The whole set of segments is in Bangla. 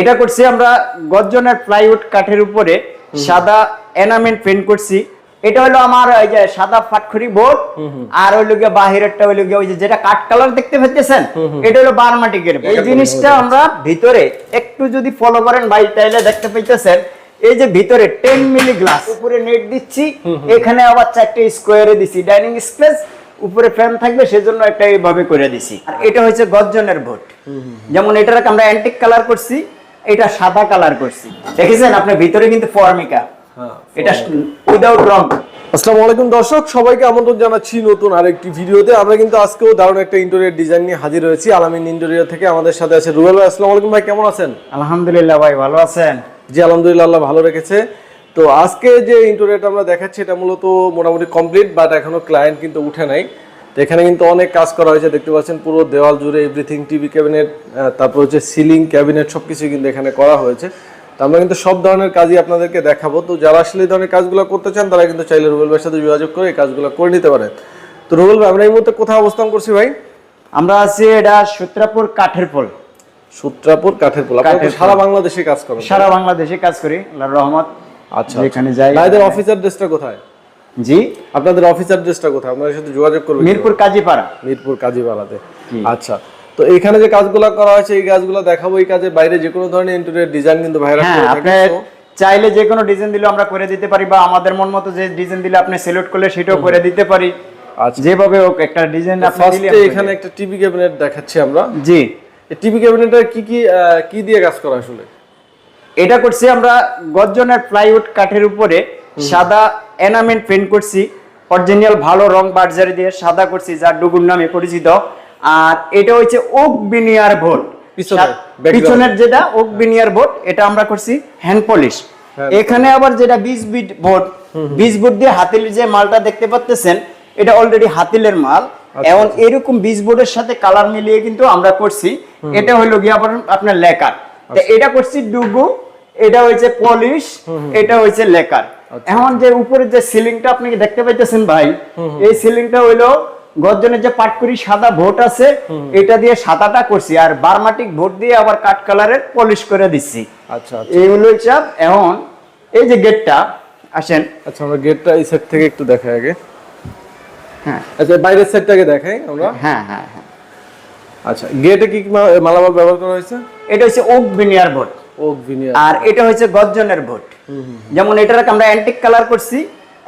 এটা করছি আমরা গর্জনের প্লাইউড কাঠের উপরে সাদা এনামেন্ট পেন্ট করছি। এটা হলো আমার ওই যে সাদা ফাটখড়ি বোর্ড আর ওই লোকে বাহিরেরটা ওই লোকে ওই যে যেটা কাঠ কালার দেখতে পাচ্ছেন এটা হলো বার্মাটিকের এই জিনিসটা আমরা ভিতরে একটু যদি ফলো করেন ভাই তাইলে দেখতে পাইতেছেন এই যে ভিতরে টেন মিলি গ্লাস উপরে নেট দিচ্ছি এখানে আবার চারটে স্কোয়ারে দিছি। ডাইনিং স্পেস উপরে ফ্যান থাকবে সেজন্য একটা এইভাবে করে দিছি। আর এটা হচ্ছে গর্জনের বোর্ড। যেমন এটার আমরা অ্যান্টিক কালার করছি এটা সাদা কালার করছি। দেখেছেন? আপনার ভিতরে কিন্তু ফর্মিকা এটা উইদাউট রং আসসালামু আলাইকুম দর্শক সবাইকে আমন্ত্রণ জানাচ্ছি নতুন আরেকটি ভিডিওতে। আমরা কিন্তু আজকেও দারুণ একটা ইন্টেরিয়র ডিজাইন নিয়ে হাজির হয়েছি। আলামিন ইন্টেরিয়র থেকে আমাদের সাথে আছে রুবেল ভাই। আসসালামু আলাইকুম ভাই কেমন আছেন? আলহামদুলিল্লাহ ভাই ভালো আছেন? জি আলহামদুলিল্লাহ আল্লাহ ভালো রেখেছে। তো আজকে যে ইন্টেরিয়রটা আমরা দেখাচ্ছি এটা মূলত মোটামুটি কমপ্লিট বাট এখনও ক্লায়েন্ট কিন্তু উঠে নাই। তো এখানে কিন্তু অনেক কাজ করা হয়েছে দেখতে পাচ্ছেন পুরো দেওয়াল জুড়ে এভরিথিং টিভি ক্যাবিনেট তারপর হচ্ছে সিলিং ক্যাবিনেট সবকিছু কিন্তু এখানে করা হয়েছে। তো আমরা কিন্তু সব ধরনের কাজই আপনাদেরকে দেখাবো। তো যারা আসলে এই ধরনের কাজগুলো করতে চান তারা কিন্তু চাইলে রুবেল ভাইয়ের সাথে যোগাযোগ করে এই কাজগুলো করে নিতে পারেন। তো রুবেল ভাই আমরা এই মুহূর্তে কোথায় অবস্থান করছি ভাই? আমরা আছি এটা সূত্রাপুর কাঠের পোল। সূত্রাপুর কাঠের পোল। পোল। সারা বাংলাদেশে কাজ করেন। সারা বাংলাদেশে কাজ করি আল্লাহর রহমত। আচ্ছা যেখানে যাই ভাইদের অফিসার ড্রেসটা কোথায়? জি? আপনাদের অফিসার ড্রেসটা কোথায়? আপনাদের সাথে যোগাযোগ করবে মিরপুর কাজীপাড়া। মিরপুর কাজীপাড়াতে। আচ্ছা তো এখানে যে কাজগুলো করা হয়েছে এই কাজগুলো দেখাবো এই কাজের বাইরে যে কোনো ধরনের ইন্টেরিয়র ডিজাইন কিন্তু ভাইরা হ্যাঁ আপনি চাইলে যে কোনো ডিজাইন দিলে আমরা করে দিতে পারি বা আমাদের মন মতো যে ডিজাইন দিলে আপনি সিলেক্ট করলে সেটাও করে দিতে পারি। আচ্ছা। যেভাবে হোক একটা ডিজাইন আপনি দিলে এখানে একটা টিভি ক্যাবিনেট দেখাচ্ছি আমরা। জি। এই টিভি ক্যাবিনেটের কি কি কি দিয়ে কাজ করা আসলে? এটা করছি আমরা গর্জনের প্লাইউড কাঠের উপরে সাদা এনামেন্ট পেন্ট করছি অরিজিনাল ভালো রং বার্জারি দিয়ে সাদা করছি যা ডুগুর নামে পরিচিত। আর এটা হচ্ছে ওক বিনিয়ার ভোট পিছনে, পিছনের যেটা ওক বিনিয়ার ভোট এটা আমরা করছি হ্যান্ড পলিশ। এখানে আবার যেটা বিজ বিট ভোট বিজ বোর্ড দিয়ে হাতিলের যে মালটা দেখতে পাচ্ছেন এটা অলরেডি হাতিলের মাল। আচ্ছা, এবং এরকম বিজ বোর্ডের সাথে কালার মিলিয়ে কিন্তু আমরা করছি। এটা হলো গিয়ে আবার আপনার লেকার। আচ্ছা। এটা করছি ডুগু এটা হয়েছে পলিশ এটা হচ্ছে লেকার। আচ্ছা। এখন যে উপরে যে সিলিংটা আপনি দেখতে পাইতেছেন ভাই? এই সিলিংটা হইল গর্জনের যে পাটকুরি সাদা ভোট আছে এটা দিয়ে সাদাটা করছি আর বারমাটিক ভোট দিয়ে আবার কাঠ কালারের পলিশ করে দিচ্ছি। আচ্ছা আচ্ছা। এই হলো হিসাব। এখন এই যে গেটটা আসেন। আচ্ছা আমরা গেটটা এই সাইড থেকে একটু দেখাই আগে। হ্যাঁ। আচ্ছা বাইরের সাইডটাকে দেখাই আমরা। হ্যাঁ হ্যাঁ হ্যাঁ। আচ্ছা গেটে কি মালামাল ব্যবহার করা হয়েছে? এটা হচ্ছে ওক বিনিয়ার ভোট। আর এটা হচ্ছে গর্জনের ভোট যেমন এটার আমরা অ্যান্টিক কালার করছি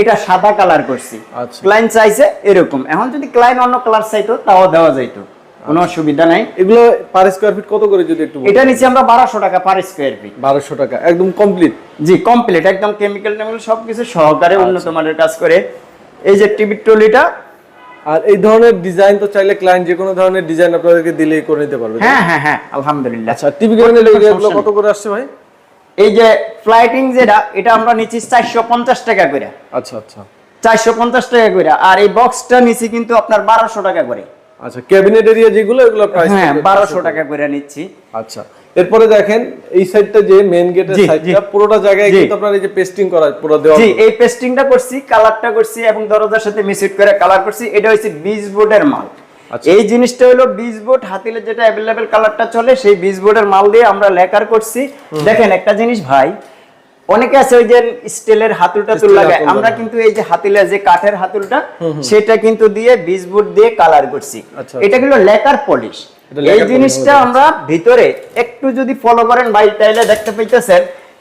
এটা সাদা কালার করছি। আচ্ছা। ক্লায়েন্ট চাইছে এরকম। এখন যদি ক্লায়েন্ট অন্য কালার চাইতো তাও দেওয়া যাইতো। কোনো অসুবিধা নাই। এগুলো পার স্কোয়ার ফিট কত করে যদি একটু এটা নিচে আমরা বারোশো টাকা পার স্কোয়ার ফিট বারোশো টাকা একদম কমপ্লিট জি কমপ্লিট একদম কেমিক্যাল টেমিক্যাল সবকিছু সহকারে আচ্ছা। উন্নত মানের কাজ করে। এই যে টিভি ট্রলিটা আর এই ধরনের ডিজাইন তো চাইলে ক্লায়েন্ট যে কোনো ধরনের ডিজাইন আপনাদেরকে দিলেই করে নিতে পারবে হ্যাঁ হ্যাঁ হ্যাঁ আলহামদুলিল্লাহ। আচ্ছা টিভি এগুলো কত করে আসছে ভাই? এই যে ফ্লাইটিং যেটা এটা আমরা নিচ্ছি চারশো পঞ্চাশ টাকা করে। আচ্ছা আচ্ছা। চারশো পঞ্চাশ টাকা করে আর এই বক্সটা নিচ্ছি কিন্তু আপনার বারোশো টাকা করে। আচ্ছা ক্যাবিনেট এরিয়া যেগুলো এগুলো প্রাইস হ্যাঁ বারোশো টাকা করে নিচ্ছি। আচ্ছা। এরপরে দেখেন এই সাইডটা যে মেইন গেটের সাইডটা পুরোটা জায়গায় কিন্তু আপনার এই যে পেস্টিং করা পুরো দেওয়া জি এই পেস্টিংটা করছি কালারটা করছি এবং দরজার সাথে মিক্সড করে কালার করছি এটা হচ্ছে বিজ বোর্ডের মাল। আচ্ছা। এই জিনিসটা হলো বিজ বোর্ড হাতিলে যেটা অ্যাভেলেবেল কালারটা চলে সেই বিজ বোর্ডের মাল দিয়ে আমরা লেকার করছি। দেখেন একটা জিনিস ভাই অনেকে আছে ওই যে স্টিলের হাতুল টাতুল স্টিলের লাগায় আমরা কিন্তু এই যে হাতিলের যে কাঠের হাতুলটা সেটা কিন্তু দিয়ে বিজ বোর্ড দিয়ে কালার করছি। আচ্ছা, এটা হলো লেকার পলিশ এই জিনিসটা আমরা ভিতরে একটু যদি ফলো করেন ভাই তাইলে দেখতে পাইতেছেন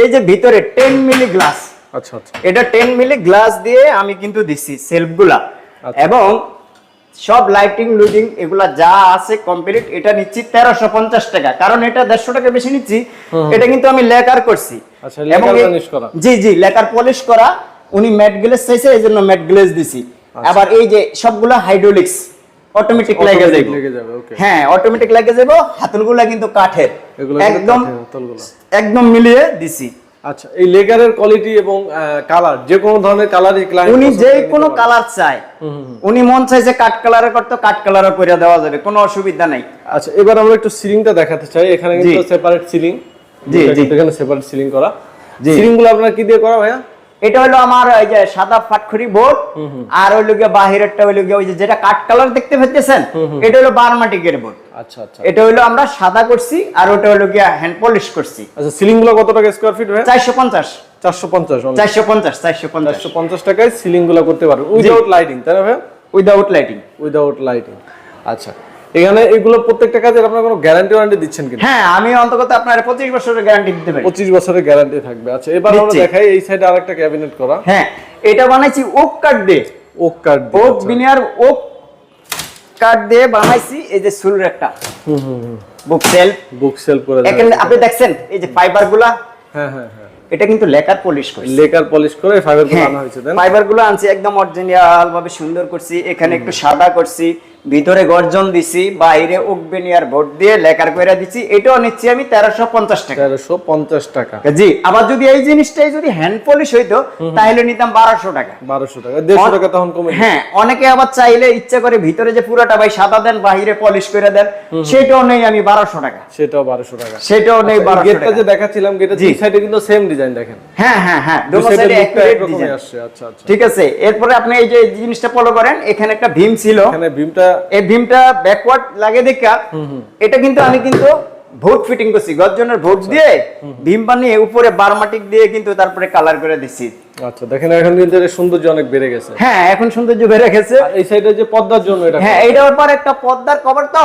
এই যে ভিতরে টেন মিলি গ্লাস আচ্ছা আচ্ছা। এটা টেন মিলি গ্লাস দিয়ে আমি কিন্তু দিচ্ছি সেলফগুলা। আচ্ছা। এবং সব লাইটিং লুডিং এগুলা যা আছে কমপ্লিট এটা নিচ্ছি তেরোশো পঞ্চাশ টাকা। কারণ এটা দেড়শো টাকা বেশি নিচ্ছি এটা কিন্তু আমি লেকার করছি। আচ্ছা, এবং polish করা। জি জি লেকার পলিশ করা। উনি ম্যাট গ্লেস চাইছে এই জন্য ম্যাট গ্লেস দিছি। আচ্ছা। আবার এই যে সবগুলা হাইড্রোলিক্স অটোমেটিক লেগে যাবে. হ্যাঁ অটোমেটিক লেগে যাবে হাতলগুলা কিন্তু কাঠের। একদম একদম মিলিয়ে দিছি। আচ্ছা এই লেগারের কোয়ালিটি এবং কালার যে কোনো ধরনের ক্লায়েন্ট উনি যে কোনো কালার চায়। উনি মন চাইছে কাঠ কালারে করতে কাঠ কালারও করে দেওয়া যাবে কোনো অসুবিধা নাই। আচ্ছা এবার আমরা একটু সিলিংটা দেখাতে চাই। এখানে কিন্তু সেপারেট সিলিং জি, জি। এখানে সেপারেট সিলিং করা। সিলিংগুলো আপনার কি দিয়ে করা ভাইয়া? এটা হলো আমার ওই যে সাদা ফাটখড়ি বোর্ড আর ওই লোকে বাহিরেরটা ওই লোকে ওই যে যেটা কাঠ কালার দেখতে পাচ্ছেন এটা হলো বার্মাটিকের বোর্ড। আচ্ছা আচ্ছা। এটা হলো আমরা সাদা করছি আর ওটা হলো গিয়া হ্যান্ড পলিশ করছি। আচ্ছা সিলিংগুলো কত টাকা স্কোয়ার ফিট ভাই চারশো পঞ্চাশ। চারশো পঞ্চাশ চারশো পঞ্চাশ চারশো পঞ্চাশ। চারশো পঞ্চাশ টাকায় সিলিংগুলো করতে পারবেন উইদাউট লাইটিং তাই না ভাই উইদাউট লাইটিং উইদাউট লাইটিং আচ্ছা এখানে এগুলো প্রত্যেকটা কাজের আপনার কোনো গ্যারান্টি ওয়ারেন্টি দিচ্ছেন কিনা? হ্যাঁ আমি অন্তত আপনার পঁচিশ বছরের গ্যারান্টি দিতে পারি। পঁচিশ বছরের গ্যারান্টি থাকবে। আচ্ছা এবার আমরা দেখাই এই সাইডে আরেকটা ক্যাবিনেট করা। হ্যাঁ এটা বানাইছি ওক কাঠ দিয়ে। ওক কাঠ ওক বিনিয়ার ওক কাঠ দিয়ে বানাইছি এই যে সুলের একটা। বুক সেল বুক সেল করে এখানে আপনি দেখছেন এই যে ফাইবারগুলা। হ্যাঁ হ্যাঁ হ্যাঁ। এটা কিন্তু লেকার পলিশ করছি। লেকার পলিশ করে ফাইবারগুলো হ্যাঁ আনা হয়েছে দেন ফাইবারগুলো আনছি একদম অরিজিনাল ভাবে সুন্দর করছি। এখানে একটু সাদা করছি। ভিতরে গর্জন দিছি বাইরে ওক বেনিয়ার বোর্ড দিয়ে লেকার কইরা দিছি এটাও নিচ্ছি আমি তেরোশো পঞ্চাশ টাকা। তেরোশো পঞ্চাশ টাকা। জি আবার যদি এই জিনিসটাই যদি হ্যান্ড পলিশ হইতো তাহলে নিতাম বারোশো টাকা। বারোশো টাকা দেড়শো টাকা তখন কমে হ্যাঁ অনেকে আবার চাইলে ইচ্ছা করে ভিতরে যে পুরোটা ভাই সাদা দেন বাহিরে পলিশ করে দেন সেটাও নেই আমি বারোশো টাকা। সেটাও বারোশো টাকা। সেটাও নেই বারোশো গেটটা যে দেখাচ্ছিলাম গেটের জি। দুই সাইডে কিন্তু সেম ডিজাইন দেখেন। হ্যাঁ হ্যাঁ হ্যাঁ দুটো সাইডে। আসছে আচ্ছা আচ্ছা। ঠিক আছে এরপরে আপনি এই যে জিনিসটা ফলো করেন এখানে একটা ভীম ছিল। এখানে বিমটা এই ভীমটা ব্যাকওয়ার্ড লাগে দেখা এটা কিন্তু আমি কিন্তু ভোট ফিটিং করছি। ভোট দিয়ে ভীম বানিয়ে উপরে বারমাটিক দিয়ে কিন্তু তারপরে কালার করে দিচ্ছি আচ্ছা দেখেন এখন কিন্তু সৌন্দর্য অনেক বেড়ে গেছে। হ্যাঁ এখন সৌন্দর্য বেড়ে গেছে। এই সাইডে যে পর্দার জন্য এটা হ্যাঁ এইটার পর একটা পর্দার কভার তো।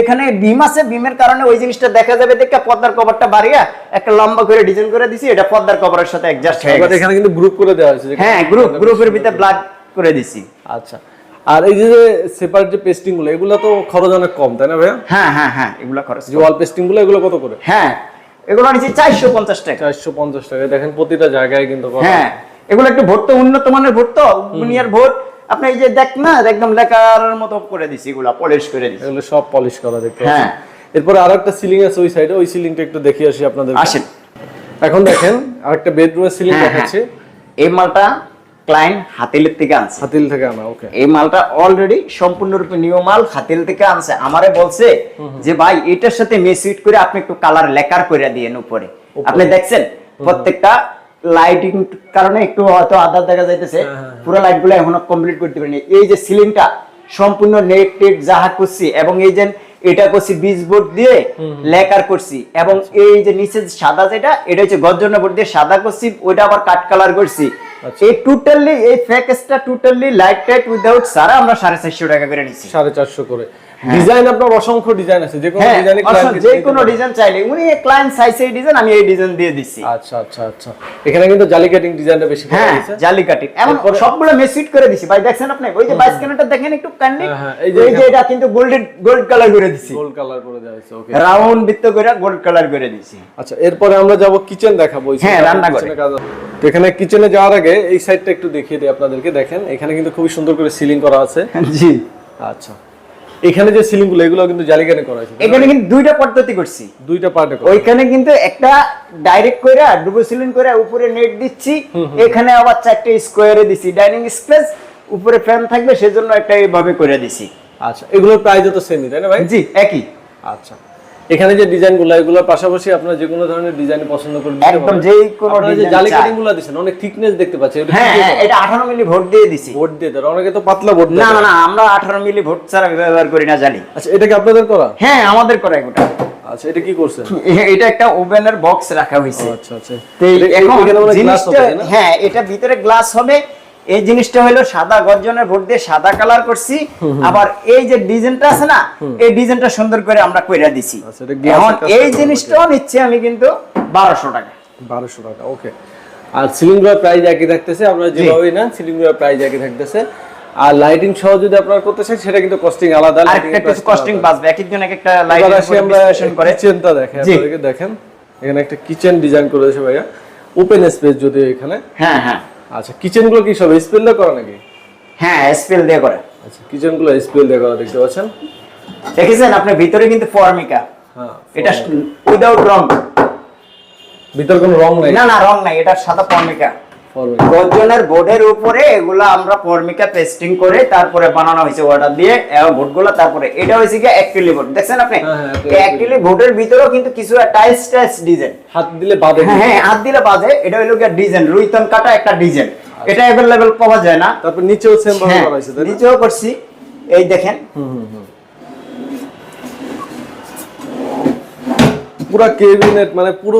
এখানে ডিম আছে ডিমের কারণে ওই জিনিসটা দেখা যাবে দেখে পর্দার কভারটা বাড়িয়া একটা লম্বা করে ডিজাইন করে দিছি এটা পর্দার কভারের সাথে অ্যাডজাস্ট হয়ে গেছে। এখানে কিন্তু গ্রুপ করে দেওয়া হয়েছে হ্যাঁ গ্রুপ গ্রুপের ভিতরে ব্লাড করে দিছি। আচ্ছা। আর এই যে সেপারেট যে পেস্টিংগুলো এগুলো তো খরচ অনেক কম তাই না ভাইয়া? হ্যাঁ হ্যাঁ হ্যাঁ এগুলা খরচ যে ওয়াল পেস্টিংগুলো এগুলো কত করে? হ্যাঁ এগুলো নিচ্ছি চারশো পঞ্চাশ টাকা। চারশো পঞ্চাশ টাকা দেখেন প্রতিটা জায়গায় কিন্তু হ্যাঁ এগুলো একটু ভোট তো উন্নত মানের ভোট তো দুনিয়ার ভোট আপনি এই যে দেখ না একদম লেখার মতো করে দিছি এগুলা পলিশ করে দিছি। এগুলো সব পলিশ করা দেখতে হ্যাঁ। এরপরে আর একটা সিলিং আছে ওই সাইডে ওই সিলিংটা একটু দেখিয়ে আসি আপনাদের আসেন। এখন দেখেন আরেকটা বেডরুমের সিলিং দেখাচ্ছে। এই মালটা ক্লায়েন্ট হাতিলের থেকে আনছে। হাতিল থেকে আনা ওকে এই মালটা অলরেডি সম্পূর্ণরূপে নিউ মাল হাতিল থেকে আনছে। আমারে বলছে যে ভাই এটার সাথে করে আপনি একটু কালার লেকার করে দিয়েন উপরে। আপনি দেখছেন? প্রত্যেকটা লাইটিং কারণে একটু হয়তো আধার দেখা যাইতেছে। পুরো লাইটগুলো এখনও কমপ্লিট করতে পারিনি। এই যে সিলিংটা সম্পূর্ণ নেট টেট যাহা করছি এবং এই যে এটা করছি বিজ বোর্ড দিয়ে লেকার করছি এবং এই যে নিচে সাদা যেটা এটা হচ্ছে গর্জনা বোর্ড দিয়ে সাদা করছি ওইটা আবার কাট কালার করছি। এই টোটালি এই প্যাকেজটা টোটালি লাইট টাইট উইদাউট সারা আমরা সাড়ে চারশো টাকা করে নিচ্ছি সাড়ে চারশো করে। ডিজাইন আপনার অসংখ্য ডিজাইন আছে যে কোনো হ্যাঁ ডিজাইনে যে কোনো ডিজাইন চাইলে। উনি ক্লায়েন্ট চাইছে এই ডিজাইন আমি এই ডিজাইন দিয়ে দিচ্ছি আচ্ছা আচ্ছা আচ্ছা। এখানে কিন্তু জালি কাটিং ডিজাইনটা বেশি হ্যাঁ জালি কাটিং এমন এরপরে- সবগুলো মেসিট করে দিছি। ভাই দেখছেন আপনি? ওই যে বাইস ক্যানেটা দেখেন একটু কান্ডি হ্যাঁ, হ্যাঁ, এই যে এটা কিন্তু গোল্ডেন গোল্ড কালার করে দিছি। গোল্ড কালার করে দেওয়া হয়েছে ওকে রাউন্ড বৃত্ত করে গোল্ড কালার করে দিছি। আচ্ছা এরপরে আমরা যাব কিচেন দেখাবো। হ্যাঁ, রান্নাঘরে। তো এখানে কিচেনে যাওয়ার আগে এই সাইডটা একটু দেখিয়ে দিই আপনাদেরকে দেখেন। এখানে কিন্তু খুবই সুন্দর করে সিলিং করা আছে। জি। আচ্ছা। এখানে যে সিলিংগুলো এগুলো কিন্তু জালিগানে করা হয়েছে এখানে কিন্তু দুইটা পদ্ধতি করছি। দুইটা পার্টে ওইখানে কিন্তু একটা ডাইরেক্ট কইরা ডুবো সিলিং করে উপরে নেট দিচ্ছি এখানে আবার চারটে স্কোয়ারে দিছি। ডাইনিং স্পেস উপরে ফ্যান থাকবে সেজন্য একটা এইভাবে করে দিছি। আচ্ছা এগুলোর প্রাইস তো সেমই তাই না ভাই? জি একই। আচ্ছা। এখানে যে ডিজাইনগুলো এগুলোর পাশাপাশি আপনারা যে কোনো ধরনের ডিজাইন পছন্দ করবেন একদম। যেই কোনো যে design জালি চাই। কাটিংগুলো দিচ্ছেন অনেক থিকনেস দেখতে পাচ্ছি এটা হ্যাঁ হ্যাঁ এটা আঠারো মিলি ভোট দিয়ে দিছি। বোর্ড দিয়ে দেয় অনেকে তো পাতলা বোর্ড না না না আমরা আঠারো মিলি ভোট ছাড়া ব্যবহার করি না জানি আচ্ছা এটা কি আপনাদের করা? হ্যাঁ আমাদের করা গোটা আচ্ছা এটা কি করছেন? এটা একটা ওভেনের বক্স রাখা হয়েছে আচ্ছা আচ্ছা। তো এখন জিনিসটা? হ্যাঁ এটা ভিতরে গ্লাস হবে এই জিনিসটা হলো সাদা গর্জনের ভোট দিয়ে সাদা কালার করছি। আবার এই যে ডিজাইনটা আছে না এই ডিজাইনটা সুন্দর করে আমরা কইরা দিছি। আচ্ছা, এখন এই জিনিসটাও নিচ্ছে আমি কিন্তু বারোশো টাকা। বারোশো টাকা ওকে আর সিলিংগুলোর প্রাইস একই থাকতেছে আপনারা যেভাবেই নেন সিলিংগুলোর প্রাইস একই থাকতেছে। আর লাইটিং সহ যদি আপনারা করতে চান সেটা কিন্তু কস্টিং আলাদা আর lighting একটা কিছু কস্টিং। বাঁচবে এক একজন এক একটা লাইট আমরা করে। কিচেনটা দেখেন। আপনাদেরকে দেখেন। এখানে একটা কিচেন ডিজাইন করে দিয়েছে ভাইয়া। ওপেন স্পেস যদি এখানে। হ্যাঁ হ্যাঁ। আচ্ছা কিচেনগুলো কি সব স্পেল দিয়ে করা নাকি? হ্যাঁ স্পেল দিয়ে করে। আচ্ছা কিচেনগুলো স্পেল দিয়ে করা দেখতে পাচ্ছেন? দেখেছেন? আপনি ভিতরে কিন্তু ফর্মিকা হ্যাঁ এটা উইদাউট রং ভিতর কোনো রং নাই? না না রং নাই এটা সাদা ফর্মিকা। গর্জনের বোর্ডের উপরে এগুলা আমরা ফর্মিকা পেস্টিং করে তারপরে বানানো হয়েছে অর্ডার দিয়ে বোর্ডগুলো তারপরে। এটা হয়েছে কি অ্যাক্রিলি বোর্ড। দেখছেন আপনি? হ্যাঁ, হ্যাঁ, অ্যাক্রিলি বোর্ডের ভিতরেও কিন্তু কিছু টাইলস টাইলস ডিজাইন হাত দিলে বাদে হ্যাঁ হ্যাঁ হাত দিলে বাজে এটা হলো গিয়ে ডিজাইন রুইতন কাটা একটা ডিজাইন এটা অ্যাভেলেবেল পাওয়া যায় না। তারপর নিচেও সেম ভাবে হ্যাঁ করা হয়েছে নিচেও করছি। এই দেখেন। পুরো ক্যাবিনেট মানে পুরো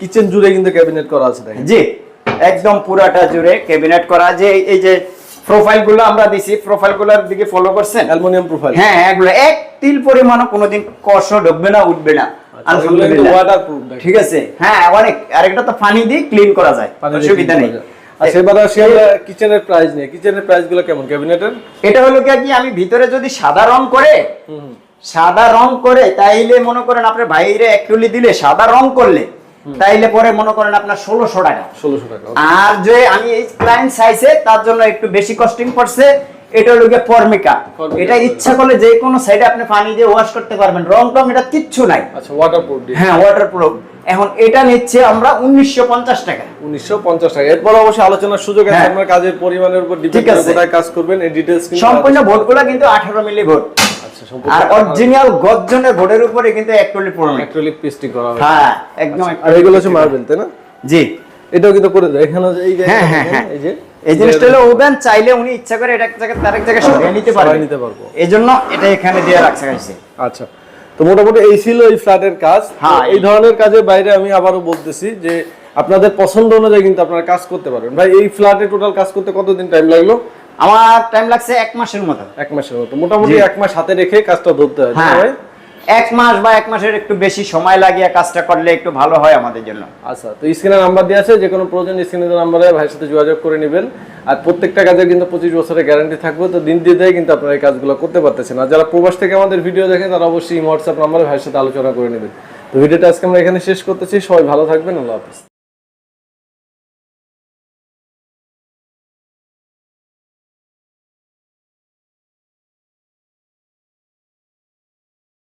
কিচেন জুড়ে কিন্তু ক্যাবিনেট করা আছে দেখেন। জি। একদম পুরাটা জুড়ে ক্যাবিনেট করা। যে এই- যে প্রোফাইলগুলো আমরা দিছি প্রোফাইলগুলোর দিকে ফলো করছেন? অ্যালুমিনিয়াম প্রোফাইল হ্যাঁ এগুলো এক তিল পরিমাণও কোনোদিন কষ ঢুকবে না উঠবে না। আলহামদুলিল্লাহ। ওয়াটারপ্রুফ ঠিক আছে। হ্যাঁ অনেক। আরেকটা তো পানি দিয়ে ক্লিন করা যায়। অসুবিধা নেই। করা যায়। আচ্ছা এবার আসি আমরা কিচেনের প্রাইস নিয়ে। কিচেনের কেমন? ক্যাবিনেটের এটা হলো কি আমি ভিতরে যদি সাদা রং করে সাদা রং করে তাইলে মনে করেন আপনার বাইরে একটুলি দিলে সাদা রং করলে তাইলে পরে মনে করেন আপনার ষোলোশো টাকা। ষোলোশো টাকা আর যে আমি এই ক্লায়েন্ট চাইছে তার জন্য একটু বেশি কস্টিং পড়ছে এটা গিয়ে ফর্মিকা এটা ইচ্ছা করলে যে কোনো সাইডে আপনি পানি দিয়ে ওয়াশ করতে পারবেন। রং টং এটা কিচ্ছু নাই। আচ্ছা ওয়াটারপ্রুফ হ্যাঁ ওয়াটারপ্রুফ এখন এটা নিচ্ছে আমরা উনিশশো পঞ্চাশ টাকা। উনিশশো পঞ্চাশ টাকা। এরপর অবশ্যই আলোচনার সুযোগ আছে হ্যাঁ। আপনার কাজের পরিমাণের উপর ডিপেন্ড করে। কাজ করবেন এই ডিটেলস সম্পূর্ণ ভোটগুলো কিন্তু আঠারো মিলি ভোট। আচ্ছা আর অরিজিনাল ভোটের উপরে কিন্তু পড়বে অ্যাক্রিলিক পেস্টিং করা হ্যাঁ একদম আর এগুলো হচ্ছে মার্বেল তাই না? জি। এটাও কিন্তু করে দেয়। এখানে এই যে হ্যাঁ, হ্যাঁ, হ্যাঁ। এই যে এই জিনিসটা হলো ওভেন চাইলে উনি ইচ্ছা করে এটা এক জায়গায় তার এক জায়গায় সরিয়ে নিতে পারবে। নিতে পারব। এটা এখানে দিয়ে রাখা হয়েছে। আচ্ছা তো মোটামুটি এই ছিল এই ফ্ল্যাটের কাজ। হ্যাঁ, এই ধরনের কাজের বাইরে আমি আবারও বলতেছি যে আপনাদের পছন্দ অনুযায়ী কিন্তু আপনারা কাজ করতে পারবেন। ভাই এই ফ্ল্যাটে টোটাল কাজ করতে কতদিন টাইম লাগল? আমার টাইম লাগছে এক মাসের মতো। এক মাসের মতো। মোটামুটি এক মাস হাতে রেখে কাজটা ধরতে হয় হ্যাঁ। এক মাস বা এক মাসের একটু বেশি সময় লাগিয়ে কাজটা করলে একটু ভালো হয় আমাদের জন্য। আচ্ছা তো স্ক্রিনে নাম্বার দেওয়া আছে যে কোনো প্রয়োজন স্ক্রিনে নাম্বারে ভাইয়ের সাথে যোগাযোগ করে নেবেন। আর প্রত্যেকটা কাজে কিন্তু পঁচিশ বছরের গ্যারান্টি থাকবে তো দিন দিয়ে কিন্তু আপনারা এই কাজগুলো করতে পারতেছেন। আর যারা প্রবাস থেকে আমাদের ভিডিও দেখেন তারা অবশ্যই হোয়াটসঅ্যাপ নাম্বারে ভাইয়ের সাথে আলোচনা করে নেবেন। তো ভিডিওটা আজকে আমরা এখানে শেষ করতেছি সবাই ভালো থাকবেন আল্লাহ হাফিজ।